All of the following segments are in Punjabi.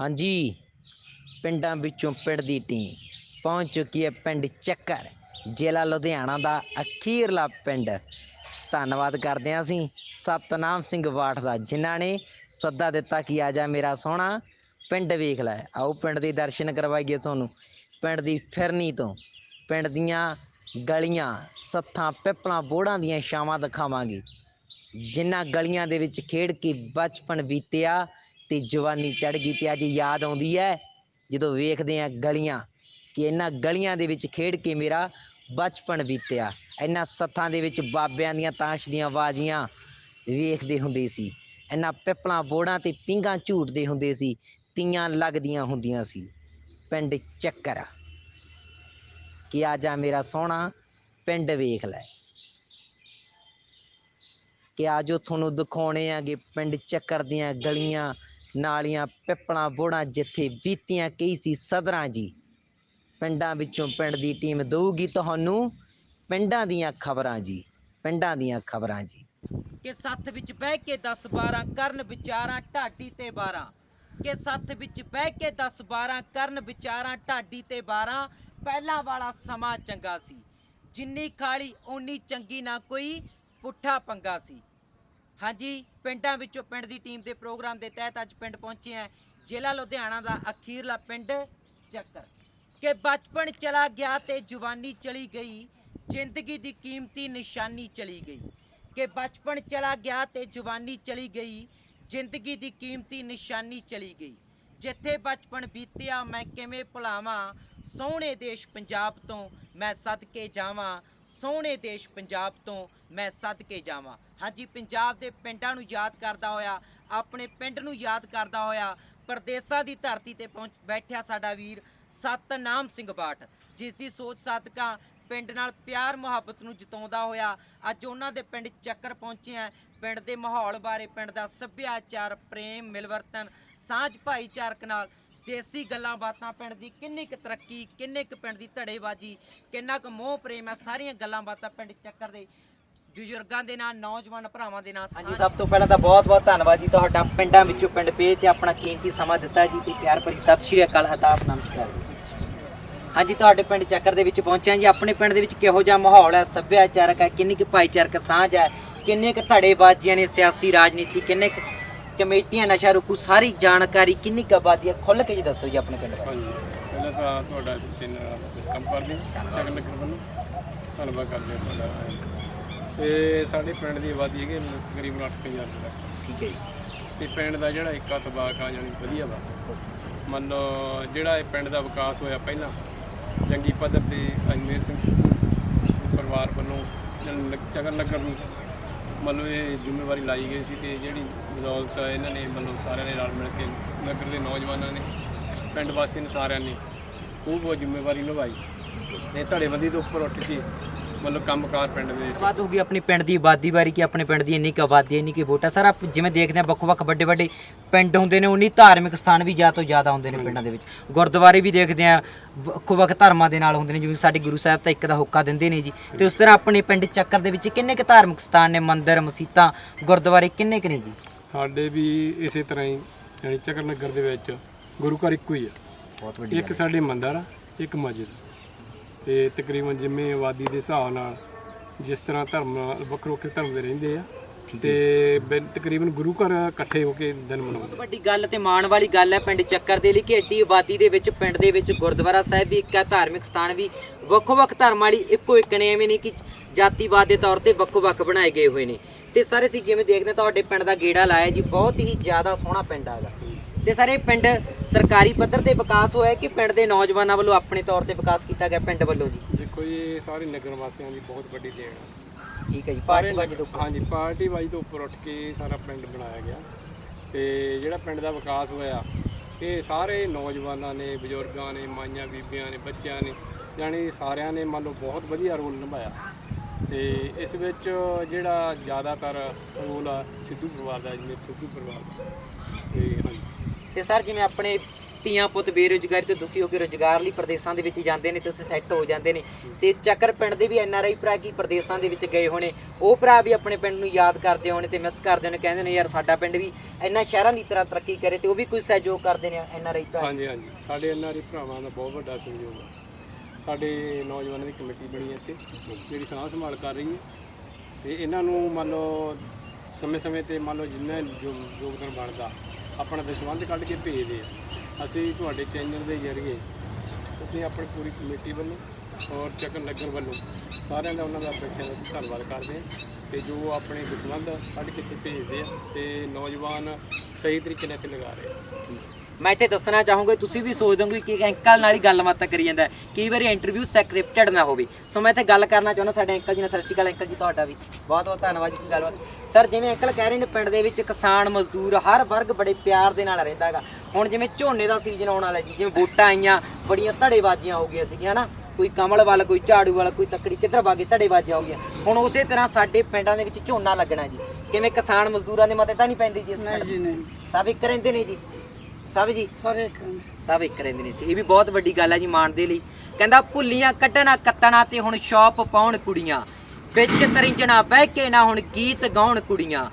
ਹਾਂਜੀ, ਪਿੰਡਾਂ ਵਿੱਚੋਂ ਪਿੰਡ ਦੀ ਟੀਮ ਪਹੁੰਚ ਚੁੱਕੀ ਹੈ ਪਿੰਡ ਚੱਕਰ, ਜ਼ਿਲ੍ਹਾ ਲੁਧਿਆਣਾ ਦਾ ਅਖੀਰਲਾ ਪਿੰਡ। ਧੰਨਵਾਦ ਕਰਦੇ ਹਾਂ ਅਸੀਂ ਸਤਨਾਮ ਸਿੰਘ ਬਾਠ ਦਾ, ਜਿਨ੍ਹਾਂ ਨੇ ਸੱਦਾ ਦਿੱਤਾ ਕਿ ਆ ਜਾ ਮੇਰਾ ਸੋਹਣਾ ਪਿੰਡ ਵੇਖ ਲੈ। ਆਓ ਪਿੰਡ ਦੇ ਦਰਸ਼ਨ ਕਰਵਾਈਏ ਤੁਹਾਨੂੰ। ਪਿੰਡ ਦੀ ਫਿਰਨੀ ਤੋਂ ਪਿੰਡ ਦੀਆਂ ਗਲੀਆਂ, ਸੱਥਾਂ, ਪਿੱਪਲਾਂ, ਬੋੜਾਂ ਦੀਆਂ ਛਾਵਾਂ ਦਿਖਾਵਾਂਗੇ। ਜਿਨ੍ਹਾਂ ਗਲੀਆਂ ਦੇ ਵਿੱਚ ਖੇਡ ਕੇ ਬਚਪਨ ਬੀਤਿਆ ਤੇ ਜਵਾਨੀ ਚੜ ਗਈ ਤੇ ਅੱਜ ਯਾਦ ਆਉਂਦੀ ਹੈ, ਜਦੋਂ ਵੇਖਦੇ ਆ ਗਲੀਆਂ ਕਿ ਇਹਨਾਂ ਗਲੀਆਂ ਦੇ ਵਿੱਚ ਖੇਡ ਕੇ ਮੇਰਾ ਬਚਪਨ ਬੀਤਿਆ। ਇਹਨਾਂ ਸੱਥਾਂ ਦੇ ਵਿੱਚ ਬਾਬਿਆਂ ਦੀਆਂ ਤਾਸ਼ ਦੀਆਂ ਬਾਜ਼ੀਆਂ ਵੇਖਦੇ ਹੁੰਦੇ ਸੀ। ਇਹਨਾਂ ਪਿੱਪਲਾਂ ਬੋੜਾਂ ਤੇ ਪਿੰਗਾਂ ਝੂਟਦੇ ਹੁੰਦੇ ਸੀ। ਤੀਆਂ ਲੱਗਦੀਆਂ ਹੁੰਦੀਆਂ ਸੀ। ਪਿੰਡ ਚੱਕਰ ਕਿ ਆ ਜਾ ਮੇਰਾ ਸੋਹਣਾ ਪਿੰਡ ਵੇਖ ਲੈ। ਕਿ ਆਜੋ ਤੁਹਾਨੂੰ ਦਿਖਾਉਣੇ ਆਗੇ ਪਿੰਡ ਚੱਕਰ ਦੀਆਂ ਗਲੀਆਂ ਨਾਲੀਆਂ, ਪਿੱਪਲਾਂ, ਬੋੜਾਂ ਜਿੱਥੇ ਬੀਤੀਆਂ ਕਈ ਸੀ ਸਦਰਾਂ ਜੀ। ਪਿੰਡਾਂ ਵਿੱਚੋਂ ਪਿੰਡ ਦੀ ਟੀਮ ਦਊਗੀ ਤੁਹਾਨੂੰ ਪਿੰਡਾਂ ਦੀਆਂ ਖਬਰਾਂ ਜੀ, ਪਿੰਡਾਂ ਦੀਆਂ ਖਬਰਾਂ ਜੀ। ਕਿ ਸੱਥ ਵਿੱਚ ਬਹਿ ਕੇ 10 12 ਕਰਨ ਵਿਚਾਰਾਂ ਢਾਡੀ ਤੇ 12 ਕਿ ਸੱਥ ਵਿੱਚ ਬਹਿ ਕੇ 10 12 ਕਰਨ ਵਿਚਾਰਾਂ ਢਾਡੀ ਤੇ 12 ਪਹਿਲਾਂ ਵਾਲਾ ਸਮਾਂ ਚੰਗਾ ਸੀ। ਜਿੰਨੀ ਖਾਲੀ, ਓਨੀ ਚੰਗੀ ਨਾ ਕੋਈ ਪੁੱਠਾ ਪੰਗਾ ਸੀ। ਹਾਂਜੀ, ਪਿੰਡਾਂ ਵਿੱਚੋਂ ਪਿੰਡ ਦੀ ਟੀਮ ਦੇ ਪ੍ਰੋਗਰਾਮ ਦੇ ਤਹਿਤ ਅੱਜ ਪਿੰਡ ਪਹੁੰਚੇ ਆ ਜ਼ਿਲ੍ਹਾ ਲੁਧਿਆਣਾ ਦਾ ਅਖੀਰਲਾ ਪਿੰਡ ਚੱਕਰ ਕਿ ਬਚਪਨ ਚਲਾ ਗਿਆ ਤੇ ਜਵਾਨੀ ਚਲੀ ਗਈ, ਜ਼ਿੰਦਗੀ ਦੀ ਕੀਮਤੀ ਨਿਸ਼ਾਨੀ ਚਲੀ ਗਈ। ਕਿ ਬਚਪਨ ਚਲਾ ਗਿਆ ਤੇ ਜਵਾਨੀ ਚਲੀ ਗਈ, ਜ਼ਿੰਦਗੀ ਦੀ ਕੀਮਤੀ ਨਿਸ਼ਾਨੀ ਚਲੀ ਗਈ। ਜਿੱਥੇ ਬਚਪਨ ਬੀਤਿਆ, ਮੈਂ ਕਿਵੇਂ ਭੁਲਾਵਾਂ? ਸੋਹਣੇ ਦੇਸ਼ ਪੰਜਾਬ ਤੋਂ ਮੈਂ ਸਦਕੇ ਜਾਵਾਂ। ਸੋਹਣੇ ਦੇਸ਼ ਪੰਜਾਬ ਤੋਂ ਮੈਂ ਸਦਕੇ ਜਾਵਾਂ। ਹਾਂਜੀ, ਪੰਜਾਬ ਦੇ ਪਿੰਡਾਂ ਨੂੰ ਯਾਦ ਕਰਦਾ ਹੋਇਆ, ਆਪਣੇ ਪਿੰਡ ਨੂੰ ਯਾਦ ਕਰਦਾ ਹੋਇਆ ਪਰਦੇਸਾਂ ਦੀ ਧਰਤੀ ਤੇ ਪਹੁੰਚ ਬੈਠਿਆ ਸਾਡਾ ਵੀਰ ਸਤਨਾਮ ਸਿੰਘ ਬਾਠ ਜਿਸ ਦੀ ਸੋਚ ਸਦਕਾ ਪਿੰਡ ਨਾਲ ਪਿਆਰ ਮੁਹੱਬਤ ਨੂੰ ਜਿਤਾਉਂਦਾ ਹੋਇਆ, ਅੱਜ ਉਹਨਾਂ ਦੇ ਪਿੰਡ ਚੱਕਰ ਪਹੁੰਚੇ ਆ। ਪਿੰਡ ਦੇ ਮਾਹੌਲ ਬਾਰੇ ਪਿੰਡ ਦਾ ਸੱਭਿਆਚਾਰ, ਪ੍ਰੇਮ, ਮਿਲਵਰਤਨ, ਸਾਂਝ, ਭਾਈਚਾਰਕ ਨਾਲ ਦੇਸੀ ਗੱਲਾਂ ਬਾਤਾਂ, ਪਿੰਡ ਦੀ ਕਿੰਨੀ ਕੁ ਤਰੱਕੀ, ਕਿੰਨੇ ਕੁ ਪਿੰਡ ਦੀ ਧੜੇਬਾਜ਼ੀ, ਕਿੰਨਾ ਕੁ ਮੋਹ ਪ੍ਰੇਮ ਹੈ ਸਾਰੀਆਂ ਗੱਲਾਂ ਬਾਤਾਂ ਪਿੰਡ ਚੱਕਰ ਦੇ ਬਜ਼ੁਰਗਾਂ ਦੇ ਨਾਲ ਨੌਜਵਾਨ ਭਰਾਵਾਂ ਦੇ ਨਾਲ ਹਾਂਜੀ ਸਭ ਤੋਂ ਪਹਿਲਾਂ ਤਾਂ ਬਹੁਤ ਬਹੁਤ ਧੰਨਵਾਦ ਜੀ ਤੁਹਾਡਾ ਪਿੰਡਾਂ ਵਿੱਚੋਂ ਪਿੰਡ ਪੇ ਤੇ ਆਪਣਾ ਕੀਮਤੀ ਸਮਾਂ ਦਿੱਤਾ ਜੀ ਤੇ ਪਿਆਰ ਭਰੀ ਸਤਿ ਸ਼੍ਰੀ ਅਕਾਲ ਆਦਾਬ ਨਮਸਕਾਰ ਹਾਂਜੀ ਤੁਹਾਡੇ ਪਿੰਡ ਚੱਕਰ ਦੇ ਵਿੱਚ ਪਹੁੰਚਿਆ ਜੀ ਆਪਣੇ ਪਿੰਡ ਦੇ ਵਿੱਚ ਕਿਹੋ ਜਿਹਾ ਮਾਹੌਲ ਹੈ ਸੱਭਿਆਚਾਰਕ ਹੈ ਕਿੰਨੀ ਕੁ ਭਾਈਚਾਰਕ ਸਾਂਝ ਹੈ ਕਿੰਨੇ ਕੁ ਧੜੇਬਾਜ਼ੀਆਂ ਨੇ ਸਿਆਸੀ ਰਾਜਨੀਤੀ ਕਿੰਨੇ ਕੁ ਕਮੇਟੀਆਂ ਨਸ਼ਾ ਰੁਕੂ ਸਾਰੀ ਜਾਣਕਾਰੀ ਕਿੰਨੀ ਕੁ ਆਬਾਦੀ ਹੈ ਖੁੱਲ੍ਹ ਕੇ ਜੀ ਦੱਸੋ ਜੀ ਆਪਣੇ ਪਿੰਡ ਬਾਰੇ ਹਾਂਜੀ ਪਹਿਲਾਂ ਤਾਂ ਤੁਹਾਡਾ ਚੈਨਲ ਕੰਮ ਕਰਦੇ ਚੱਕ ਨਗਰ ਵੱਲੋਂ ਧੰਨਵਾਦ ਕਰਦੇ ਹਾਂ ਤੁਹਾਡਾ ਤੇ ਸਾਡੇ ਪਿੰਡ ਦੀ ਆਬਾਦੀ ਹੈਗੀ ਤਕਰੀਬਨ 8000 ਤੱਕ ਠੀਕ ਹੈ ਜੀ। ਤੇ ਪਿੰਡ ਦਾ ਜਿਹੜਾ ਇੱਕਾ ਤਬਾਕ ਆ ਜਾਣੀ ਵਧੀਆ ਵਾ। ਮੰਨ ਲਓ ਜਿਹੜਾ ਇਹ ਪਿੰਡ ਦਾ ਵਿਕਾਸ ਹੋਇਆ ਪਹਿਲਾਂ ਜੰਗੀ ਪੱਧਰ ਤੇ ਅਜਮੇਰ ਸਿੰਘ ਪਰਿਵਾਰ ਵੱਲੋਂ ਚਗਰ ਨਗਰ ਨੂੰ ਮੰਨ ਲਓ ਇਹ ਜ਼ਿੰਮੇਵਾਰੀ ਲਾਈ ਗਈ ਸੀ ਤੇ ਜਿਹੜੀ ਬਦੌਲਤ ਇਹਨਾਂ ਨੇ ਮੰਨ ਲਓ ਸਾਰਿਆਂ ਨੇ ਰਲ ਮਿਲ ਕੇ ਨਗਰ ਦੇ ਨੌਜਵਾਨਾਂ ਨੇ ਪਿੰਡ ਵਾਸੀਆਂ ਨੇ ਸਾਰਿਆਂ ਨੇ ਉਹ ਜ਼ਿੰਮੇਵਾਰੀ ਨਿਭਾਈ। ਤੇ ਧੜੇਬੰਦੀ ਤੋਂ ਉੱਪਰ ਉੱਠ ਕੇ ਮਤਲਬ ਕੰਮਕਾਰ ਪਿੰਡ ਦੇ ਬਾਤ ਹੋਗੀ ਆਪਣੀ ਪਿੰਡ ਦੀ ਆਬਾਦੀ ਬਾਰੇ ਕਿ ਆਪਣੇ ਪਿੰਡ ਦੀ ਇੰਨੀ ਕੁ ਆਬਾਦੀ ਹੈ, ਇੰਨੀ ਕੁ ਵੋਟ। ਹੈ ਸਰ ਆਪ ਜਿਵੇਂ ਦੇਖਦੇ ਆ ਵੱਖ-ਵੱਖ ਵੱਡੇ-ਵੱਡੇ ਪਿੰਡ ਹੁੰਦੇ ਨੇ ਉਨੀ ਧਾਰਮਿਕ ਸਥਾਨ ਵੀ ਜ਼ਿਆਦਾ ਤੋਂ ਜ਼ਿਆਦਾ ਹੁੰਦੇ ਨੇ ਪਿੰਡਾਂ ਦੇ ਵਿੱਚ। ਗੁਰਦੁਆਰੇ ਵੀ ਦੇਖਦੇ ਆ ਵੱਖ-ਵੱਖ ਧਰਮਾਂ ਦੇ ਨਾਲ ਹੁੰਦੇ ਨੇ ਜਿਵੇਂ ਸਾਡੇ ਗੁਰੂ ਸਾਹਿਬ ਤਾਂ ਇੱਕ ਦਾ ਹੁੱਕਾ ਦਿੰਦੇ ਨੇ ਜੀ। ਤੇ ਉਸ ਤਰ੍ਹਾਂ ਆਪਣੇ ਪਿੰਡ ਚੱਕਰ ਦੇ ਵਿੱਚ ਕਿੰਨੇ ਕੁ ਧਾਰਮਿਕ ਸਥਾਨ ਨੇ? ਮੰਦਿਰ ਮਸੀਤਾਂ ਗੁਰਦੁਆਰੇ ਕਿੰਨੇ ਕੁ ਨੇ ਜੀ? ਸਾਡੇ ਵੀ ਇਸੇ ਤਰ੍ਹਾਂ ਹੀ ਯਾਨੀ ਚੱਕਰ ਨਗਰ ਦੇ ਵਿੱਚ ਗੁਰੂ ਘਰ ਇੱਕੋ ਹੀ ਆ। ਬਹੁਤ ਵੱਡੀ ਇੱਕ ਸਾਡੇ ਮੰਦਰ ਆ ਇੱਕ ਮਸਜਿਦ ਤੇ ਤਕਰੀਬਨ ਜਿਵੇਂ ਆਬਾਦੀ ਦੇ ਹਿਸਾਬ ਨਾਲ ਜਿਸ ਤਰ੍ਹਾਂ ਧਰਮ ਵੱਖਰੇ ਵੱਖਰੇ ਧਰਮ ਦੇ ਰਹਿੰਦੇ ਆ ਤੇ ਬੈ- ਤਕਰੀਬਨ ਗੁਰੂ ਘਰ ਇਕੱਠੇ ਹੋ ਕੇ ਦਿਨ ਮਨਾਉਂਦੇ ਵੱਡੀ ਗੱਲ ਤੇ ਮਾਣ ਵਾਲੀ ਗੱਲ ਹੈ ਪਿੰਡ ਚੱਕਰ ਦੇ ਲਈ ਕਿ ਏਡੀ ਆਬਾਦੀ ਦੇ ਵਿੱਚ ਪਿੰਡ ਦੇ ਵਿੱਚ ਗੁਰਦੁਆਰਾ ਸਾਹਿਬ ਵੀ ਇੱਕ ਹੈ ਧਾਰਮਿਕ ਸਥਾਨ ਵੀ। ਵੱਖੋ-ਵੱਖ ਧਰਮਾਂ ਵਾਲੀ ਇੱਕੋ ਇੱਕ ਨੇ ਐਵੇਂ ਨਹੀਂ ਕਿ ਜਾਤੀਵਾਦ ਦੇ ਤੌਰ ਤੇ ਵੱਖੋ-ਵੱਖ ਬਣਾਏ ਗਏ ਹੋਏ ਨੇ। ਤੇ ਸਾਰੇ ਅਸੀਂ ਜਿਵੇਂ ਦੇਖਦੇ ਹਾਂ ਤੁਹਾਡੇ ਪਿੰਡ ਦਾ ਗੇੜਾ ਲਾਇਆ ਜੀ ਬਹੁਤ ਹੀ ਜ਼ਿਆਦਾ ਸੋਹਣਾ ਪਿੰਡ ਹੈਗਾ ਤੇ ਸਾਰੇ ਪਿੰਡ ਸਰਕਾਰੀ ਪੱਧਰ ਤੇ ਵਿਕਾਸ ਹੋਇਆ ਕਿ ਪਿੰਡ ਦੇ ਨੌਜਵਾਨਾਂ ਵੱਲੋਂ ਆਪਣੇ ਤੌਰ ਤੇ ਵਿਕਾਸ ਕੀਤਾ ਗਿਆ ਪਿੰਡ ਵੱਲੋਂ ਜੀ? ਦੇਖੋ ਜੀ ਇਹ ਸਾਰੇ ਨਗਰ ਵਾਸੀਆਂ ਦੀ ਬਹੁਤ ਵੱਡੀ ਦੇਣ ਆ। ਠੀਕ ਹੈ ਜੀ ਪਾਰਟੀ ਵਾਜੀ ਤੋਂ ਹਾਂਜੀ ਪਾਰਟੀ ਵਾਈ ਤੋਂ ਉੱਪਰ ਉੱਠ ਕੇ ਸਾਰਾ ਪਿੰਡ ਬਣਾਇਆ ਗਿਆ। ਤੇ ਜਿਹੜਾ ਪਿੰਡ ਦਾ ਵਿਕਾਸ ਹੋਇਆ ਇਹ ਸਾਰੇ ਨੌਜਵਾਨਾਂ ਨੇ ਬਜ਼ੁਰਗਾਂ ਨੇ ਮਾਈਆਂ ਬੀਬੀਆਂ ਨੇ ਬੱਚਿਆਂ ਨੇ ਜਾਣੀ ਸਾਰਿਆਂ ਨੇ ਮੰਨ ਲਓ ਬਹੁਤ ਵਧੀਆ ਰੋਲ ਨਿਭਾਇਆ। ਤੇ ਇਸ ਵਿੱਚ ਜਿਹੜਾ ਜ਼ਿਆਦਾਤਰ ਰੋਲ ਆ ਸਿੱਧੂ ਪਰਿਵਾਰ ਦਾ ਜਿਵੇਂ ਸਿੱਧੂ ਪਰਿਵਾਰ ਦਾ। ਤੇ ਤੇ ਸਰ, ਜਿਵੇਂ ਆਪਣੇ ਧੀਆਂ ਪੁੱਤ ਬੇਰੁਜ਼ਗਾਰੀ ਤੋਂ ਦੁਖੀ ਹੋ ਕੇ ਰੁਜ਼ਗਾਰ ਲਈ ਪ੍ਰਦੇਸ਼ਾਂ ਦੇ ਵਿੱਚ ਜਾਂਦੇ ਨੇ ਤੇ ਉੱਥੇ ਸੈੱਟ ਹੋ ਜਾਂਦੇ ਨੇ। ਤੇ ਚੱਕਰ ਪਿੰਡ ਦੇ ਵੀ ਐਨ ਆਰ ਆਈ ਭਰਾ ਕੀ ਪ੍ਰਦੇਸ਼ਾਂ ਦੇ ਵਿੱਚ ਗਏ ਹੋਣੇ, ਉਹ ਭਰਾ ਵੀ ਆਪਣੇ ਪਿੰਡ ਨੂੰ ਯਾਦ ਕਰਦੇ ਹੋਣੇ ਤੇ ਮਿਸ ਕਰਦੇ ਹੋਣੇ ਕਹਿੰਦੇ ਨੇ, ਯਾਰ, ਸਾਡਾ ਪਿੰਡ ਵੀ ਇੰਨਾ ਸ਼ਹਿਰਾਂ ਦੀ ਤਰ੍ਹਾਂ ਤਰੱਕੀ ਕਰੇ ਤੇ ਉਹ ਵੀ ਕੋਈ ਸਹਿਯੋਗ ਕਰਦੇ ਨੇ ਐਨ ਆਰ ਆਈ ਭਰਾ? ਹਾਂਜੀ ਹਾਂਜੀ। ਸਾਡੇ ਐੱਨ ਆਰ ਆਈ ਭਰਾਵਾਂ ਦਾ ਬਹੁਤ ਵੱਡਾ ਸਹਿਯੋਗ ਹੈ ਸਾਡੇ ਨੌਜਵਾਨਾਂ ਦੀ ਕਮੇਟੀ ਬਣੀ ਹੈ ਇੱਥੇ, ਜਿਹੜੀ ਸਾਂਭ ਸੰਭਾਲ ਕਰ ਰਹੀ ਹੈ ਤੇ ਇਹਨਾਂ ਨੂੰ ਮੰਨ ਲਓ, ਸਮੇਂ-ਸਮੇਂ ਤੇ ਮੰਨ ਲਓ, ਜਿੰਨਾ ਯੋਗਦਾਨ ਬਣਦਾ ਆਪਣਾ ਦਸਵੰਧ ਕੱਢ ਕੇ ਭੇਜਦੇ ਆ ਅਸੀਂ ਤੁਹਾਡੇ ਚੈਨਲ ਦੇ ਜ਼ਰੀਏ ਅਸੀਂ ਆਪਣੀ ਪੂਰੀ ਕਮੇਟੀ ਵੱਲੋਂ ਔਰ ਚੱਕਰ ਨਗਰ ਵੱਲੋਂ ਸਾਰਿਆਂ ਦਾ ਉਹਨਾਂ ਦਾ ਬੈਠਿਆਂ ਦਾ ਧੰਨਵਾਦ ਕਰਦੇ ਹਾਂ ਤੇ ਜੋ ਆਪਣੇ ਦਸਵੰਧ ਕੱਢ ਕੇ ਭੇਜਦੇ ਆ ਤੇ ਨੌਜਵਾਨ ਸਹੀ ਤਰੀਕੇ ਨਾਲ ਇੱਥੇ ਲਗਾ ਰਹੇ ਆ। ਮੈਂ ਇੱਥੇ ਦੱਸਣਾ ਚਾਹੂੰਗਾ ਤੁਸੀਂ ਵੀ ਸੋਚਦੇ ਹੋਗੇ ਕਿ ਅੰਕਲ ਨਾਲ ਹੀ ਗੱਲਬਾਤ ਕਰੀ ਜਾਂਦਾ। ਕਈ ਵਾਰੀ ਇੰਟਰਵਿਊ ਸਕ੍ਰਿਪਟਡ ਨਾ ਹੋਵੇ। ਸੋ ਮੈਂ ਇੱਥੇ ਗੱਲ ਕਰਨਾ ਚਾਹੁੰਦਾ ਸਾਡੇ ਅੰਕਲ ਜੀ ਨਾਲ। ਸਤਿ ਸ਼੍ਰੀ ਅਕਾਲ ਅੰਕਲ ਜੀ ਤੁਹਾਡਾ ਵੀ। ਬਹੁਤ ਬਹੁਤ ਧੰਨਵਾਦ ਜੀ ਗੱਲਬਾਤ ਸਰ ਜਿਵੇਂ ਅੰਕਲ ਕਹਿ ਰਹੇ ਨੇ ਪਿੰਡ ਦੇ ਵਿੱਚ ਕਿਸਾਨ ਮਜ਼ਦੂਰ ਹਰ ਵਰਗ ਬੜੇ ਪਿਆਰ ਦੇ ਨਾਲ ਰਹਿੰਦਾ ਹੈਗਾ। ਹੁਣ ਜਿਵੇਂ ਝੋਨੇ ਦਾ ਸੀਜ਼ਨ ਆਉਣ ਵਾਲਾ ਜੀ ਜਿਵੇਂ ਵੋਟਾਂ ਆਈਆਂ ਬੜੀਆਂ ਧੜੇਬਾਜ਼ੀਆਂ ਹੋ ਗਈਆਂ ਸੀਗੀਆਂ ਨਾ ਕੋਈ ਕਮਲ ਵਾਲਾ ਕੋਈ ਝਾੜੂ ਵਾਲਾ ਕੋਈ ਤੱਕੜੀ ਕਿੱਧਰ ਵਾਗੇ ਧੜੇਬਾਜ਼ੀਆਂ ਹੋ ਗਈਆਂ। ਹੁਣ ਉਸੇ ਤਰ੍ਹਾਂ ਸਾਡੇ ਪਿੰਡਾਂ ਦੇ ਵਿੱਚ ਝੋਨਾ ਲੱਗਣਾ ਜੀ। ਕਿਵੇਂ ਕਿਸਾਨ ਮਜ਼ਦੂਰਾਂ ਦੇ ਮਤੇ ਤਾਂ ਨਹੀਂ ਪੈਂਦੇ ਜੀ ਇਸ ਪਿੰਡ? ਜੀ ਨਹੀਂ। ਸਭ ਇੱਕ ਰਹਿੰਦੇ ਨੇ ਜੀ। ਸਭ ਜੀ? ਸਾਰੇ ਇੱਕ ਨੇ। ਸਭ ਇੱਕ ਰਹਿੰਦੇ ਨੇ ਸੀ ਇਹ ਵੀ ਬਹੁਤ ਵੱਡੀ ਗੱਲ ਹੈ ਜੀ ਮਾਣ ਦੇ ਲਈ। ਕਹਿੰਦਾ ਭੁੱਲੀਆਂ ਕੱਢਣਾ ਕੱਤਣਾ ਤੇ ਹੁਣ ਸ਼ੌਪ ਪਾਉਣ ਕੁੜੀਆਂ। ਵਿੱਚ ਤਰਿੰਜਣਾ ਬਹਿ ਕੇ ਨਾ ਹੁਣ ਗੀਤ ਗਾਉਣ ਕੁੜੀਆਂ।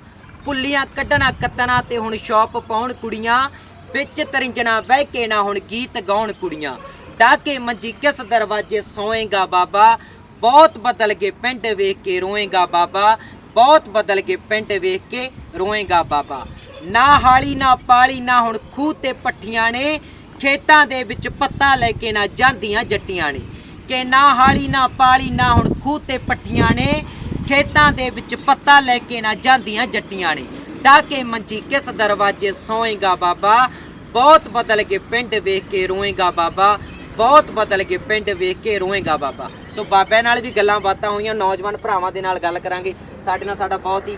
ਭੁੱਲੀਆਂ ਕੱਢਣਾ ਕੱਤਣਾ ਤੇ ਹੁਣ ਸ਼ੌਪ ਪਾਉਣ ਕੁੜੀਆਂ। ਵਿੱਚ ਤਰਿੰਜਣਾ ਬਹਿ ਕੇ ਨਾ ਹੁਣ ਗੀਤ ਗਾਉਣ ਕੁੜੀਆਂ। ਡਾਕੇ ਮੰਜੀ ਕਿਸ ਦਰਵਾਜ਼ੇ ਸੋਏਗਾ ਬਾਬਾ। ਬਹੁਤ ਬਦਲ ਗਏ ਪਿੰਡ ਵੇਖ ਕੇ ਰੋਏਗਾ ਬਾਬਾ। ਬਹੁਤ ਬਦਲ ਗਏ ਪਿੰਡ ਵੇਖ ਕੇ ਰੋਏਗਾ ਬਾਬਾ। ਨਾ ਹਾਲੀ, ਨਾ ਪਾਲੀ, ਨਾ ਹੁਣ ਖੂਹ ਤੇ ਪੱਠੀਆਂ ਨੇ। ਖੇਤਾਂ ਦੇ ਵਿੱਚ ਪੱਤਾ ਲੈ ਕੇ ਨਾ ਜਾਂਦੀਆਂ ਜੱਟੀਆਂ ਨੇ। ਕਿ ਨਾ ਹਾਲੀ, ਨਾ ਪਾਲੀ, ਨਾ ਹੁਣ ਖੂਹ ਤੇ ਪੱਠੀਆਂ ਨੇ। ਖੇਤਾਂ ਦੇ ਵਿੱਚ ਪੱਤਾ ਲੈ ਕੇ ਨਾ ਜਾਂਦੀਆਂ ਜੱਟੀਆਂ ਨੇ। ਡਾ ਕੇ ਮੰਜੀ ਕਿਸ ਦਰਵਾਜ਼ੇ ਸੋਏਗਾ ਬਾਬਾ? ਬਹੁਤ ਬਦਲ ਕੇ ਪਿੰਡ ਵੇਖ ਕੇ ਰੋਏਗਾ ਬਾਬਾ। ਬਹੁਤ ਬਦਲ ਕੇ ਪਿੰਡ ਵੇਖ ਕੇ ਰੋਏਗਾ ਬਾਬਾ। ਸੋ ਬਾਬਿਆਂ ਨਾਲ ਵੀ ਗੱਲਾਂ ਬਾਤਾਂ ਹੋਈਆਂ। ਨੌਜਵਾਨ ਭਰਾਵਾਂ ਦੇ ਨਾਲ ਗੱਲ ਕਰਾਂਗੇ। ਸਾਡੇ ਨਾਲ ਸਾਡਾ ਬਹੁਤ ਹੀ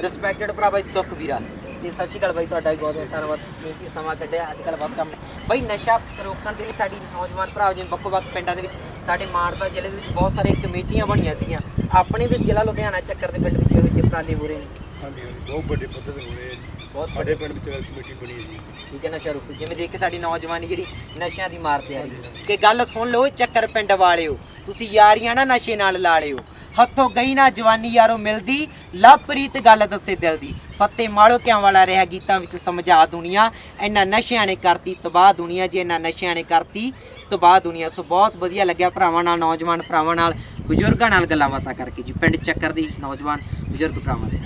ਰਿਸਪੈਕਟਡ ਭਰਾ ਬਾਈ ਸੁਖ ਵੀਰਾ ਤੇ ਸਤਿ ਸ਼੍ਰੀ ਅਕਾਲ ਬਾਈ ਤੁਹਾਡਾ ਵੀ ਬਹੁਤ ਬਹੁਤ ਧੰਨਵਾਦ। ਕੀਮਤੀ ਸਮਾਂ ਕੱਢਿਆ ਅੱਜ ਕੱਲ ਬਹੁਤ ਕੰਮ ਬਾਈ ਨਸ਼ਾ ਰੋਕਣ ਦੇ ਲਈ ਸਾਡੀ ਨੌਜਵਾਨ ਭਰਾ ਜਿਵੇਂ ਵੱਖੋ ਵੱਖ ਪਿੰਡਾਂ ਦੇ ਵਿੱਚ ਸਾਡੇ ਮਾਨਸਾ ਜ਼ਿਲ੍ਹੇ ਦੇ ਵਿੱਚ ਬਹੁਤ ਸਾਰੇ ਕਮੇਟੀਆਂ ਬਣੀਆਂ ਸੀਗੀਆਂ। ਆਪਣੇ ਵੀ ਜ਼ਿਲ੍ਹਾ ਲੁਧਿਆਣਾ ਚੱਕਰ ਦੇ ਪਿੰਡ ਵਿੱਚ ਇਹੋ ਜਿਹੇ ਉਪਰਾਲੇ ਹੋ ਰਹੇ ਨੇ। ਹਾਂਜੀ ਬਹੁਤ ਵੱਡੇ ਪੱਧਰ ਤੇ ਹੋ ਰਹੇ ਜੀ। ਬਹੁਤ ਸਾਡੇ ਪਿੰਡ ਵਿੱਚ ਕਮੇਟੀ ਬਣੀ ਹੈ ਜੀ। ਠੀਕ ਹੈ ਨਸ਼ਾ ਰੋਕੋ ਜਿਵੇਂ ਦੇਖ ਕੇ ਸਾਡੀ ਨੌਜਵਾਨੀ ਜਿਹੜੀ ਨਸ਼ਿਆਂ ਦੀ ਮਾਰ ਤੇ ਆ ਰਹੀ ਕਿ ਗੱਲ ਸੁਣ ਲਓ ਚੱਕਰ ਪਿੰਡ ਵਾਲਿਓ ਤੁਸੀਂ ਯਾਰੀਆਂ ਨਾ ਨਸ਼ੇ ਨਾਲ ਲਾ ਲਿਓ। ਹੱਥੋਂ ਗਈ ਨਾ ਜਵਾਨੀ ਯਾਰੋ ਮਿਲਦੀ ਲਵਪ੍ਰੀਤ ਗੱਲ ਦੱਸੇ ਦਿਲ ਦੀ। ਫੱਤੇ ਮਾਲੋ ਕਿਆਂ ਵਾਲਾ ਰਿਹਾ ਗੀਤਾਂ ਵਿੱਚ ਸਮਝਾ ਦੁਨੀਆ। ਇਹਨਾਂ ਨਸ਼ਿਆਂ ਨੇ ਕਰਤੀ ਤਬਾਹ ਦੁਨੀਆ, ਜੀ ਇਹਨਾਂ ਨਸ਼ਿਆਂ ਨੇ ਕਰਤੀ ਤਬਾਹ ਦੁਨੀਆ। ਸੋ ਬਹੁਤ ਵਧੀਆ ਲੱਗਿਆ ਭਰਾਵਾਂ ਨਾਲ, ਨੌਜਵਾਨ ਭਰਾਵਾਂ ਨਾਲ, ਬਜ਼ੁਰਗਾਂ ਨਾਲ ਗੱਲਾਂ ਬਾਤਾਂ ਕਰਕੇ ਜੀ। ਪਿੰਡ ਚੱਕਰ ਦੀ ਨੌਜਵਾਨ ਬਜ਼ੁਰਗ ਭਰਾਵਾਂ ਦੇ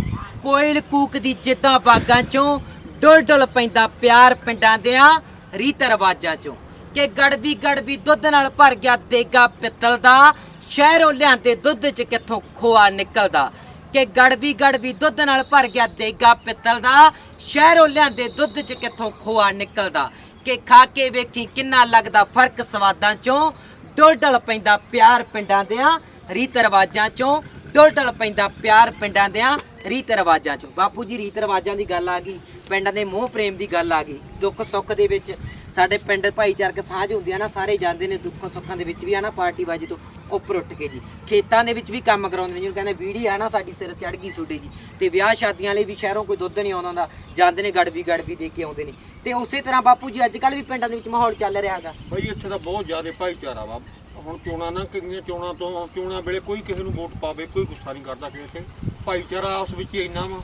ਕੋਇਲ ਕੂਕ ਦੀ ਜਿੱਦਾਂ ਬਾਗਾਂ ਚੋਂ ਡੁੱਲ ਡੁੱਲ ਪੈਂਦਾ ਪਿਆਰ ਪਿੰਡਾਂ ਦਿਆਂ, ਰੀਤ ਰਿਵਾਜਾਂ ਚੋਂ। ਕਿ ਗੜਬੀ ਗੜਬੀ ਦੁੱਧ ਨਾਲ ਭਰ ਗਿਆ ਦੇਗਾ ਪਿੱਤਲ ਦਾ, ਸ਼ਹਿਰੋਂ ਲਿਆਂਦੇ ਦੁੱਧ 'ਚ ਕਿੱਥੋਂ ਖੋਆ ਨਿਕਲਦਾ। ਕਿ ਗੜਵੀ ਗੜਬੀ ਦੁੱਧ ਨਾਲ ਭਰ ਗਿਆ ਦੇਗਾ ਪਿੱਤਲ ਦਾ। ਸ਼ਹਿਰੋਂ ਲਿਆਂਦੇ ਦੁੱਧ 'ਚ ਕਿੱਥੋਂ ਖੋਆ ਨਿਕਲਦਾ? ਕਿ ਖਾ ਕੇ ਵੇਖੀ ਕਿੰਨਾ ਲੱਗਦਾ ਫ਼ਰਕ ਸਵਾਦਾਂ ਚੋਂ? ਡੁੱਲ ਪੈਂਦਾ ਪਿਆਰ ਪਿੰਡਾਂ ਦਿਆਂ, ਰੀਤ ਰਿਵਾਜਾਂ ਚੋਂ। ਡੁੱਲ ਪੈਂਦਾ ਪਿਆਰ ਪਿੰਡਾਂ ਦਿਆਂ, ਰੀਤ ਰਿਵਾਜਾਂ ਚੋਂ। ਬਾਪੂ ਜੀ, ਰੀਤ ਰਿਵਾਜਾਂ ਦੀ ਗੱਲ ਆ ਗਈ, ਪਿੰਡਾਂ ਦੇ ਮੋਹ ਪ੍ਰੇਮ ਦੀ ਗੱਲ ਆ ਗਈ। ਦੁੱਖ ਸੁੱਖ ਦੇ ਵਿੱਚ ਸਾਡੇ ਪਿੰਡ ਭਾਈਚਾਰਕ ਸਾਂਝ ਹੁੰਦੀ ਆ ਨਾ, ਸਾਰੇ ਜਾਂਦੇ ਨੇ ਦੁੱਖਾਂ ਸੁੱਖਾਂ ਦੇ ਵਿੱਚ ਵੀ ਆ ਨਾ ਪਾਰਟੀ ਬਾਜੀ ਤੋਂ ਉੱਪਰ ਉੱਠ ਕੇ ਜੀ। ਖੇਤਾਂ ਦੇ ਵਿੱਚ ਵੀ ਕੰਮ ਕਰਾਉਂਦੇ ਨੇ ਜਿਹਨੂੰ ਕਹਿੰਦੇ ਵੀੜੀ ਆ ਨਾ, ਸਾਡੀ ਸਿਰ ਚੜ ਗਈ ਸੋਡੇ ਜੀ। ਤੇ ਵਿਆਹ ਸ਼ਾਦੀਆਂ ਲਈ ਵੀ ਸ਼ਹਿਰੋਂ ਕੋਈ ਦੁੱਧ ਨਹੀਂ ਆਉਂਦਾ ਹੁੰਦਾ, ਜਾਂਦੇ ਨੇ ਗੜਬੀ ਗੜਬੀ ਦੇ ਕੇ ਆਉਂਦੇ ਨੇ। ਤੇ ਉਸੇ ਤਰ੍ਹਾਂ ਬਾਪੂ ਜੀ, ਅੱਜ ਕੱਲ ਵੀ ਪਿੰਡਾਂ ਦੇ ਵਿੱਚ ਮਾਹੌਲ ਚੱਲ ਰਿਹਾ ਹੈਗਾ। ਬਈ, ਇੱਥੇ ਤਾਂ ਬਹੁਤ ਜ਼ਿਆਦਾ ਭਾਈਚਾਰਾ ਵਾ। ਹੁਣ ਚੋਣਾਂ ਨਾ ਕਿੰਨੀਆਂ ਚੋਣਾਂ ਤੋਂ, ਚੋਣਾਂ ਵੇਲੇ ਕੋਈ ਕਿਸੇ ਨੂੰ ਵੋਟ ਪਾਵੇ, ਕੋਈ ਗੁੱਸਾ ਨਹੀਂ ਕਰਦਾ ਕਿਸੇ ਤੇ। ਭਾਈਚਾਰਾ ਆਪਸ ਵਿੱਚ ਹੀ ਇੰਨਾ ਵਾ।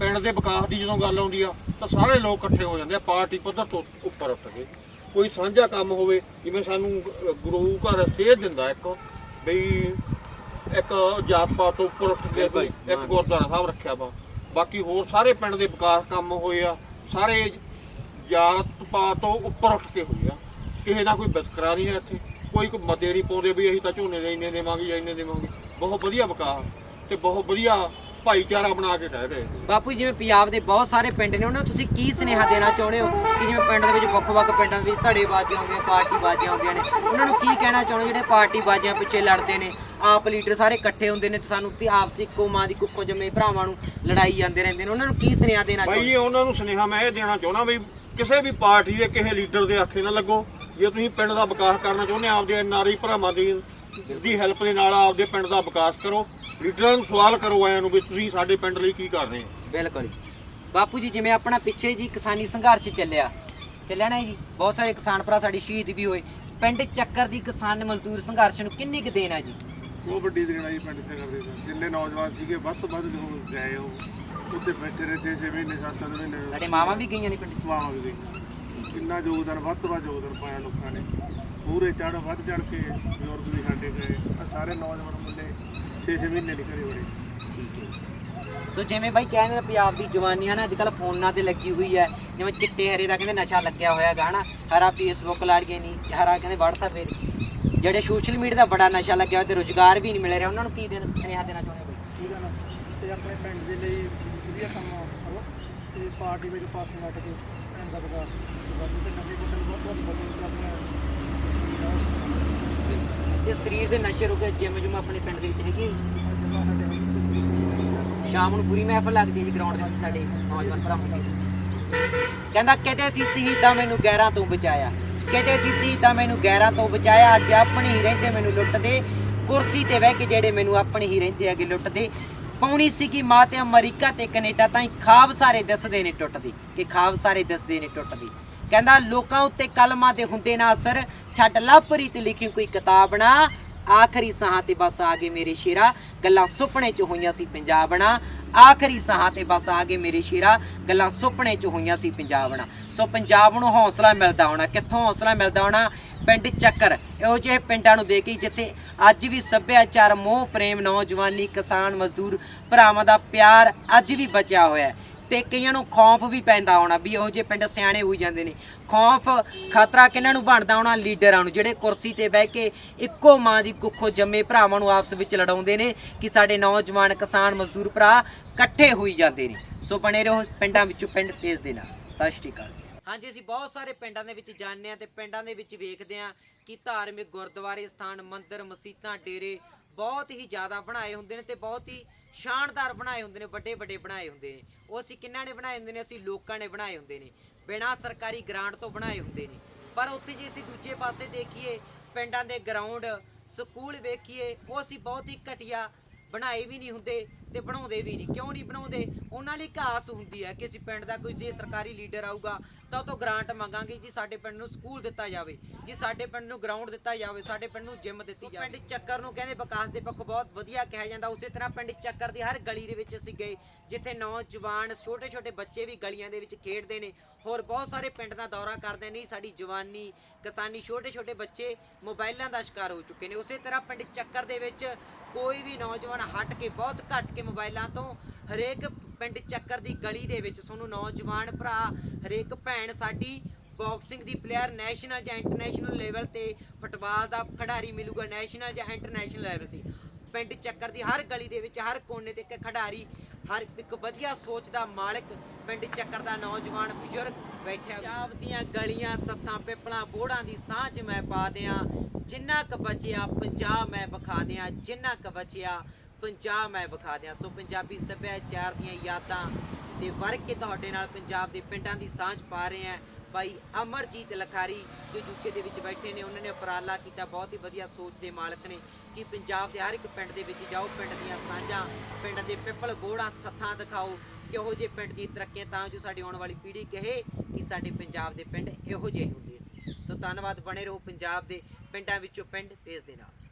ਪਿੰਡ ਦੇ ਵਿਕਾਸ ਦੀ ਜਦੋਂ ਗੱਲ ਆਉਂਦੀ ਆ ਤਾਂ ਸਾਰੇ ਲੋਕ ਇਕੱਠੇ ਹੋ ਜਾਂਦੇ ਆ ਪਾਰਟੀ ਪੱਧਰ ਤੋਂ ਉੱਪਰ ਉੱਠ ਕੇ। ਕੋਈ ਸਾਂਝਾ ਕੰਮ ਹੋਵੇ ਜਿਵੇਂ ਸਾਨੂੰ ਗੁਰੂ ਘਰ ਸੇਧ ਦਿੰਦਾ ਇੱਕ ਬਈ ਇੱਕ ਜਾਤ ਪਾਤ ਤੋਂ ਉੱਪਰ ਉੱਠ ਕੇ ਕੋਈ ਇੱਕ ਗੁਰਦੁਆਰਾ ਸਾਹਿਬ ਰੱਖਿਆ ਵਾ। ਬਾਕੀ ਹੋਰ ਸਾਰੇ ਪਿੰਡ ਦੇ ਵਿਕਾਸ ਕੰਮ ਹੋਏ ਆ ਸਾਰੇ ਜਾਤ ਪਾਤ ਤੋਂ ਉੱਪਰ ਉੱਠ ਕੇ ਹੋਈ ਆ। ਕਿਸੇ ਦਾ ਕੋਈ ਵਿਤਕਰਾ ਨਹੀਂ ਹੈ ਇੱਥੇ। ਕੋਈ ਮਤੇ ਨਹੀਂ ਪਾਉਂਦੇ ਵੀ ਅਸੀਂ ਤਾਂ ਝੋਨੇ ਦੇ ਇੰਨੇ ਦੇਵਾਂਗੇ ਜਾਂ ਇੰਨੇ ਦੇਵਾਂਗੇ। ਬਹੁਤ ਵਧੀਆ ਵਿਕਾਸ ਤੇ ਬਹੁਤ ਵਧੀਆ ਭਾਈਚਾਰਾ ਬਣਾ ਕੇ ਰਹਿ ਰਹੇ ਨੇ। ਬਾਪੂ ਜੀ, ਜਿਵੇਂ ਪੰਜਾਬ ਦੇ ਬਹੁਤ ਸਾਰੇ ਪਿੰਡ ਨੇ ਉਹਨਾਂ ਨੂੰ ਤੁਸੀਂ ਕੀ ਸੁਨੇਹਾ ਦੇਣਾ ਚਾਹੁੰਦੇ ਹੋ? ਕਿ ਜਿਵੇਂ ਪਿੰਡ ਦੇ ਵਿੱਚ ਵੱਖ-ਵੱਖ ਪਿੰਡਾਂ ਦੇ ਵਿੱਚ ਧੜੇ ਬਾਜ਼ੀਆਂ ਆਉਂਦੀਆਂ ਪਾਰਟੀ ਬਾਜ਼ੀਆਂ ਆਉਂਦੀਆਂ ਨੇ ਉਹਨਾਂ ਨੂੰ ਕੀ ਕਹਿਣਾ ਚਾਹੁੰਦੇ ਹੋ? ਜਿਹੜੇ ਪਾਰਟੀ ਬਾਜ਼ੀਆਂ ਪਿੱਛੇ ਲੜਦੇ ਨੇ ਆਪ ਲੀਡਰ ਸਾਰੇ ਇਕੱਠੇ ਹੁੰਦੇ ਨੇ ਤੇ ਸਾਨੂੰ ਤੇ ਆਪਸੀ ਇੱਕੋ ਮਾਂ ਦੀ ਕੁੱਕੋ ਜੰਮੇ ਭਰਾਵਾਂ ਨੂੰ ਲੜਾਈ ਜਾਂਦੇ ਰਹਿੰਦੇ ਨੇ ਉਹਨਾਂ ਨੂੰ ਕੀ ਸੁਨੇਹਾ ਦੇਣਾ ਚਾਹੁੰਦੇ ਭਾਈ ਉਹਨਾਂ ਨੂੰ ਸੁਨੇਹਾ ਮੈਂ ਇਹ ਦੇਣਾ ਚਾਹੁੰਦਾ ਵੀ ਕਿਸੇ ਵੀ ਪਾਰਟੀ ਦੇ ਕਿਸੇ ਲੀਡਰ ਦੇ ਆਖੇ ਨਾ ਲੱਗੋ। ਜੇ ਤੁਸੀਂ ਪਿੰਡ ਦਾ ਵਿਕਾਸ ਕਰਨਾ ਚਾਹੁੰਦੇ ਆਪਦੇ ਐਨਆਰਆਈ ਭਰਾਵਾਂ ਦੀ ਦੀ ਹੈਲਪ ਦੇ ਨਾਲ ਆਪਦੇ ਪਿੰਡ ਦਾ ਵਿਕਾਸ ਕਰੋ। ਲੀਡਰਾਂ ਨੂੰ ਸਵਾਲ ਕਰੋ ਆਇਆਂ ਨੂੰ ਵੀ ਤੁਸੀਂ ਸਾਡੇ ਪਿੰਡ ਲਈ ਕੀ ਕਰ ਰਹੇ ਹੋ? ਬਿਲਕੁਲ ਜੀ। ਬਾਪੂ ਜੀ ਜਿਵੇਂ ਆਪਣਾ ਪਿੱਛੇ ਜੀ ਕਿਸਾਨੀ ਸੰਘਰਸ਼ ਚੱਲਿਆ ਚੱਲਿਆ ਨਾ ਜੀ? ਬਹੁਤ ਸਾਰੇ ਕਿਸਾਨ ਭਰਾ ਸਾਡੇ ਸ਼ਹੀਦ ਵੀ ਹੋਏ। ਪਿੰਡ ਚੱਕਰ ਦੀ ਕਿਸਾਨ ਮਜ਼ਦੂਰ ਸੰਘਰਸ਼ ਨੂੰ ਕਿੰਨੀ ਕੁ ਦੇਣ ਹੈ ਜੀ? ਉਹ ਵੱਡੀ ਦੇਣ ਆਈ ਪਿੰਡ ਤੇ ਕਰਦੇ ਸਨ ਜਿੰਨੇ ਨੌਜਵਾਨ ਸੀਗੇ ਵੱਧ ਤੋਂ ਵੱਧ ਜਦੋਂ ਗਏ ਉਹ ਉੱਥੇ ਬੈਠੇ ਰਹੇ ਛੇ ਛੇ ਮਹੀਨੇ ਸੱਤ ਸੱਤ ਮਹੀਨੇ। ਸਾਡੇ ਮਾਵਾਂ ਵੀ ਗਈਆਂ ਨੇ ਪਿੰਡ ਵਾਹ ਵੀ ਗਈ ਕਿੰਨਾ ਯੋਗਦਾਨ ਵੱਧ ਤੋਂ ਵੱਧ ਯੋਗਦਾਨ ਪਾਇਆ ਲੋਕਾਂ ਨੇ। ਪੂਰੇ ਚੜ ਵੱਧ ਚੜ ਕੇ ਬਜ਼ੁਰਗ ਵੀ ਸਾਡੇ ਗਏ। ਆਹ ਸਾਰੇ ਨੌਜਵਾਨ ਮੁੰਡੇ ਮਹੀਨੇ ਨਹੀਂ ਸੋ ਜਿਵੇਂ ਬਾਈ ਕਹਿੰਦੇ ਪੰਜਾਬ ਦੀ ਜਵਾਨੀ ਹੈ ਨਾ ਅੱਜ ਕੱਲ ਫੋਨਾਂ ਤੇ ਲੱਗੀ ਹੋਈ ਹੈ। ਜਿਵੇਂ ਚਿੱਟੇ ਹਰੇ ਦਾ ਕਹਿੰਦੇ ਨਸ਼ਾ ਲੱਗਿਆ ਹੋਇਆ ਗਾ ਹਨਾ? ਹਰਾ ਫੇਸਬੁੱਕ ਲੜ ਗਏ ਨਹੀਂ ਹਰਾ ਕਹਿੰਦੇ WhatsApp ਤੇ ਜਿਹੜੇ ਸੋਸ਼ਲ ਮੀਡੀਆ ਦਾ ਬੜਾ ਨਸ਼ਾ ਲੱਗਿਆ ਹੋਇਆ ਤੇ ਰੋਜ਼ਗਾਰ ਵੀ ਨਹੀਂ ਮਿਲ ਰਿਹਾ ਉਹਨਾਂ ਨੂੰ ਕੀ ਦੇਣਾ ਸੁਨੇਹਾ ਦੇਣਾ ਚਾਹੁੰਦੇ ਹੋ ਬਾਈ? ਠੀਕ ਹੈ ਨਾ। ਤੇ ਆਪਣੇ ਪਿੰਡ ਦੇ ਲਈ ਵਧੀਆ ਕੰਮ ਕਰੋ। ਤੇ ਪਾਰਟੀ ਵਿੱਚ ਪਾਸ ਲੱਗ ਕੇ ਪਿੰਡ ਦਾ ਵਿਕਾਸ ਕਰੋ। ਤੇ ਨਸ਼ੇ ਕੋਟਲ ਬਹੁਤ ਬਹੁਤ ਤੇ ਆਪਣੇ ਤੇ ਸਰੀਰ ਦੇ ਨਸ਼ੇ ਰੁਕੇ ਜਿਮ ਜੁਮ ਆਪਣੇ ਪਿੰਡ ਦੇ ਵਿੱਚ ਹੈਗੀ ਹੈਗੀ? ਸ਼ਾਮ ਨੂੰ ਪੂਰੀ ਮਹਿਫਲ ਲੱਗਦੀ ਹੈ ਜੀ ਗਰਾਊਂਡ ਦੇ ਵਿੱਚ ਸਾਡੇ ਨੌਜਵਾਨ ਭਰਾਵਾਂ ਦੀ। ਕਹਿੰਦਾ ਕਹਿੰਦੇ ਸੀ ਸ਼ਹੀਦਾਂ ਮੈਨੂੰ ਗੈਰਾਂ ਤੋਂ ਬਚਾਇਆ। ਕਹਿੰਦੇ ਸੀ ਸ਼ਹੀਦਾਂ ਮੈਨੂੰ ਗੈਰਾਂ ਤੋਂ ਬਚਾਇਆ। ਅੱਜ ਆਪਣੇ ਹੀ ਰਹਿੰਦੇ ਮੈਨੂੰ ਲੁੱਟਦੇ। ਕੁਰਸੀ ਤੇ ਬਹਿ ਕੇ ਜਿਹੜੇ ਮੈਨੂੰ ਆਪਣੇ ਹੀ ਰਹਿੰਦੇ ਹੈਗੇ ਲੁੱਟਦੇ। ਪਾਉਣੀ ਸੀਗੀ ਮਾਂ ਤੇ ਅਮਰੀਕਾ ਤੇ ਕੈਨੇਡਾ, ਤਾਂ ਖਾਬ ਸਾਰੇ ਦੱਸਦੇ ਨੇ ਟੁੱਟਦੇ ਕਿ ਖਾਬ ਸਾਰੇ ਦੱਸਦੇ ਨੇ ਟੁੱਟਦੇ। ਕਹਿੰਦਾ, ਲੋਕਾਂ ਉੱਤੇ ਕਲਮਾਂ ਦੇ ਹੁੰਦੇ ਨਾ ਅਸਰ। ਛੱਡ ਲਾਪਰੀ ਤੇ ਲਿਖੀ ਕੋਈ ਕਿਤਾਬ ਨਾ। ਆਖਰੀ ਸਾਹਾਂ ਤੇ ਬਸ ਆ ਗਏ ਮੇਰੇ ਸ਼ੇਰਾ। ਗੱਲਾਂ ਸੁਪਨੇ ਚ ਹੋਈਆਂ ਸੀ ਪੰਜਾਬਣਾ ਆਖਰੀ ਸਾਹਾਂ ਤੇ ਬਸ ਆ ਗਏ ਮੇਰੇ ਸ਼ੇਰਾ। ਗੱਲਾਂ ਸੁਪਨੇ ਚ ਹੋਈਆਂ ਸੀ ਪੰਜਾਬਣਾ ਸੋ ਪੰਜਾਬ ਨੂੰ ਹੌਸਲਾ ਮਿਲਦਾ ਹੋਣਾ। ਕਿੱਥੋਂ ਹੌਸਲਾ ਮਿਲਦਾ ਹੋਣਾ? ਪਿੰਡ ਚੱਕਰ। ਇਹੋ ਜਿਹੇ ਪਿੰਡਾਂ ਨੂੰ ਦੇ ਕੇ ਜਿੱਥੇ ਅੱਜ ਵੀ ਸੱਭਿਆਚਾਰ ਮੋਹ, ਪ੍ਰੇਮ, ਨੌਜਵਾਨੀ, ਕਿਸਾਨ, ਮਜ਼ਦੂਰ ਭਰਾਵਾਂ ਦਾ ਪਿਆਰ ਅੱਜ ਵੀ ਬਚਿਆ ਹੋਇਆ ਹੈ। ਤੇ ਕਈਆਂ ਨੂੰ ਖੌਫ ਵੀ ਪੈਂਦਾ ਹੋਣਾ ਵੀ ਇਹੋ ਜਿਹੇ ਪਿੰਡ ਸਿਆਣੇ ਹੋਈ ਜਾਂਦੇ ਨੇ। ਖੌਫ ਖਤਰਾ ਕਿਹਨਾਂ ਨੂੰ ਬਣਦਾ ਹੋਣਾ? ਲੀਡਰਾਂ ਨੂੰ। ਜਿਹੜੇ ਕੁਰਸੀ ਤੇ ਬਹਿ ਕੇ ਇੱਕੋ ਮਾਂ ਦੀ ਕੁੱਖੋਂ ਜੰਮੇ ਭਰਾਵਾਂ ਨੂੰ ਆਪਸ ਵਿੱਚ ਲੜਾਉਂਦੇ ਨੇ ਕਿ ਸਾਡੇ ਨੌਜਵਾਨ ਕਿਸਾਨ ਮਜ਼ਦੂਰ ਭਰਾ ਇਕੱਠੇ ਹੋਈ ਜਾਂਦੇ ਨੇ। ਸੋ ਬਣੇ ਰਹੋ ਪਿੰਡਾਂ ਵਿੱਚੋਂ ਪਿੰਡ ਫੇਸ ਦੇ ਨਾਲ। ਸਤਿ ਸ਼੍ਰੀ ਅਕਾਲ ਹਾਂਜੀ, ਅਸੀਂ ਬਹੁਤ ਸਾਰੇ ਪਿੰਡਾਂ ਦੇ ਵਿੱਚ ਜਾਂਦੇ ਆ ਤੇ ਪਿੰਡਾਂ ਦੇ ਵਿੱਚ ਵੇਖਦੇ ਆ ਕਿ ਧਾਰਮਿਕ ਗੁਰਦੁਆਰੇ, ਸਥਾਨ, ਮੰਦਿਰ, ਮਸੀਤਾਂ, ਡੇਰੇ ਬਹੁਤ ਹੀ ਜ਼ਿਆਦਾ ਬਣਾਏ ਹੁੰਦੇ ਨੇ ਤੇ ਬਹੁਤ ਹੀ ਸ਼ਾਨਦਾਰ ਬਣਾਏ ਹੁੰਦੇ ਨੇ, ਵੱਡੇ ਵੱਡੇ ਬਣਾਏ ਹੁੰਦੇ ਨੇ। ਉਹ ਅਸੀਂ ਕਿੰਨਾਂ ਨੇ ਬਣਾਏ ਹੁੰਦੇ ਨੇ? ਅਸੀਂ ਲੋਕਾਂ ਨੇ ਬਣਾਏ ਹੁੰਦੇ ਨੇ। ਬਿਨਾਂ ਸਰਕਾਰੀ ਗ੍ਰਾਂਟ ਤੋਂ ਬਣਾਏ ਹੁੰਦੇ ਨੇ। ਪਰ ਉੱਥੇ ਜੇ ਅਸੀਂ ਦੂਜੇ ਪਾਸੇ ਦੇਖੀਏ, ਪਿੰਡਾਂ ਦੇ ਗਰਾਊਂਡ ਸਕੂਲ ਵੇਖੀਏ, ਉਹ ਅਸੀਂ ਬਹੁਤ ਹੀ ਘਟੀਆ ਬਣਾਏ ਵੀ ਨਹੀਂ ਹੁੰਦੇ ਤੇ ਬਣਾਉਂਦੇ ਵੀ ਨਹੀਂ। ਕਿਉਂ ਨਹੀਂ ਬਣਾਉਂਦੇ? ਉਹਨਾਂ ਲਈ ਘਾਸ ਹੁੰਦੀ ਹੈ ਕਿ ਅਸੀਂ ਪਿੰਡ ਦਾ ਕੋਈ ਜੇ ਸਰਕਾਰੀ ਲੀਡਰ ਆਊਗਾ ਤਾਂ ਉਹ ਤੋਂ ਗ੍ਰਾਂਟ ਮੰਗਾਂਗੇ ਜੀ ਸਾਡੇ ਪਿੰਡ ਨੂੰ ਸਕੂਲ ਦਿੱਤਾ ਜਾਵੇ, ਜੀ ਸਾਡੇ ਪਿੰਡ ਨੂੰ ਗਰਾਊਂਡ ਦਿੱਤਾ ਜਾਵੇ, ਸਾਡੇ ਪਿੰਡ ਨੂੰ ਜਿਮ ਦਿੱਤੀ ਜਾਵੇ। ਪਿੰਡ ਚੱਕਰ ਨੂੰ ਕਹਿੰਦੇ ਵਿਕਾਸ ਦੇ ਪੱਖੋਂ ਬਹੁਤ ਵਧੀਆ ਕਿਹਾ ਜਾਂਦਾ, ਉਸੇ ਤਰ੍ਹਾਂ ਪਿੰਡ ਚੱਕਰ ਦੀ ਹਰ ਗਲੀ ਦੇ ਵਿੱਚ ਅਸੀਂ ਗਏ, ਜਿੱਥੇ ਨੌਜਵਾਨ ਛੋਟੇ ਛੋਟੇ ਬੱਚੇ ਵੀ ਗਲੀਆਂ ਦੇ ਵਿੱਚ ਖੇਡਦੇ ਨੇ, ਹੋਰ ਬਹੁਤ ਸਾਰੇ ਪਿੰਡ ਦਾ ਦੌਰਾ ਕਰਦੇ ਨੇ, ਸਾਡੀ ਜਵਾਨੀ, ਕਿਸਾਨੀ ਛੋਟੇ ਛੋਟੇ ਬੱਚੇ ਮੋਬਾਈਲਾਂ ਦਾ ਸ਼ਿਕਾਰ ਹੋ ਚੁੱਕੇ ਨੇ। ਉਸੇ ਤਰ੍ਹਾਂ ਪਿੰਡ ਚੱਕਰ ਦੇ ਵਿੱਚ ਕੋਈ ਵੀ ਨੌਜਵਾਨ ਹਟ ਕੇ ਬਹੁਤ ਘੱਟ ਕੇ ਮੋਬਾਈਲਾਂ ਤੋਂ ਹਰੇਕ ਪਿੰਡ ਚੱਕਰ ਦੀ ਗਲੀ ਦੇ ਵਿੱਚ ਤੁਹਾਨੂੰ ਨੌਜਵਾਨ ਭਰਾ, ਹਰੇਕ ਭੈਣ ਸਾਡੀ ਬਾਕਸਿੰਗ ਦੀ ਪਲੇਅਰ ਨੈਸ਼ਨਲ ਜਾਂ ਇੰਟਰਨੈਸ਼ਨਲ ਲੈਵਲ ਤੇ ਫੁੱਟਬਾਲ ਦਾ ਖਿਡਾਰੀ ਮਿਲੂਗਾ ਨੈਸ਼ਨਲ ਜਾਂ ਇੰਟਰਨੈਸ਼ਨਲ ਲੈਵਲ ਤੇ। ਪਿੰਡ ਚੱਕਰ ਦੀ ਹਰ ਗਲੀ ਦੇ ਵਿੱਚ, ਹਰ ਕੋਨੇ ਤੇ ਇੱਕ ਖਿਡਾਰੀ ਹਰ ਇੱਕ ਵਧੀਆ ਸੋਚ ਦਾ ਮਾਲਕ ਪਿੰਡ ਚੱਕਰ ਦਾ ਨੌਜਵਾਨ ਬਜ਼ੁਰਗ ਬੈਠਿਆ ਪੰਜਾਬ ਦੀਆਂ ਗਲੀਆਂ ਸੱਤਾਂ ਪਿੱਪਲਾਂ, ਬੋੜਾਂ ਦੀ ਸਾਂਝ ਮੈਂ ਪਾ ਦਿਆਂ। ਜਿੰਨਾ ਕ ਬਚਿਆ ਪੰਜਾਬ ਮੈਂ ਵਿਖਾ ਦਿਆਂ। ਜਿੰਨਾ ਕ ਬਚਿਆ ਪੰਜਾਬ ਮੈਂ ਵਿਖਾ ਦਿਆਂ। ਸੋ ਪੰਜਾਬੀ ਸੱਭਿਆਚਾਰ ਦੀਆਂ ਯਾਦਾਂ ਦੇ ਵਰਕ ਕੇ ਤੁਹਾਡੇ ਨਾਲ ਪੰਜਾਬ ਦੇ ਪਿੰਡਾਂ ਦੀ ਸਾਂਝ ਪਾ ਰਹੇ ਹਾਂ। ਬਾਈ ਅਮਰਜੀਤ ਲਖਾਰੀ ਜੋ ਯੂਕੇ ਦੇ ਵਿੱਚ ਬੈਠੇ ਨੇ, ਉਹਨਾਂ ਨੇ ਉਪਰਾਲਾ ਕੀਤਾ। ਬਹੁਤ ਹੀ ਵਧੀਆ ਸੋਚ ਦੇ ਮਾਲਕ ਨੇ। ਕਿ ਪੰਜਾਬ ਦੇ ਹਰ ਇੱਕ ਪਿੰਡ ਦੇ ਵਿੱਚ ਜਾਓ, ਪਿੰਡ ਦੀਆਂ ਸਾਂਝਾਂ, ਪਿੰਡ ਦੇ ਪਿੱਪਲ ਬੋੜਾ ਸੱਥਾਂ ਦਿਖਾਓ, ਕਿਹੋ ਜਿਹੇ ਪਿੰਡ ਦੀ ਤਰੱਕੀਆਂ ਤਾਂ ਜੋ ਸਾਡੀ ਆਉਣ ਵਾਲੀ ਪੀੜ੍ਹੀ ਕਹੇ ਕਿ ਸਾਡੇ ਪੰਜਾਬ ਦੇ ਪਿੰਡ ਇਹੋ ਜਿਹੇ ਹੁੰਦੇ ਸੀ। ਸੋ ਧੰਨਵਾਦ, ਬਣੇ ਰਹੋ ਪੰਜਾਬ ਦੇ ਪਿੰਡਾਂ ਵਿੱਚੋਂ ਪਿੰਡ ਭੇਜ ਦੇ ਨਾਲ।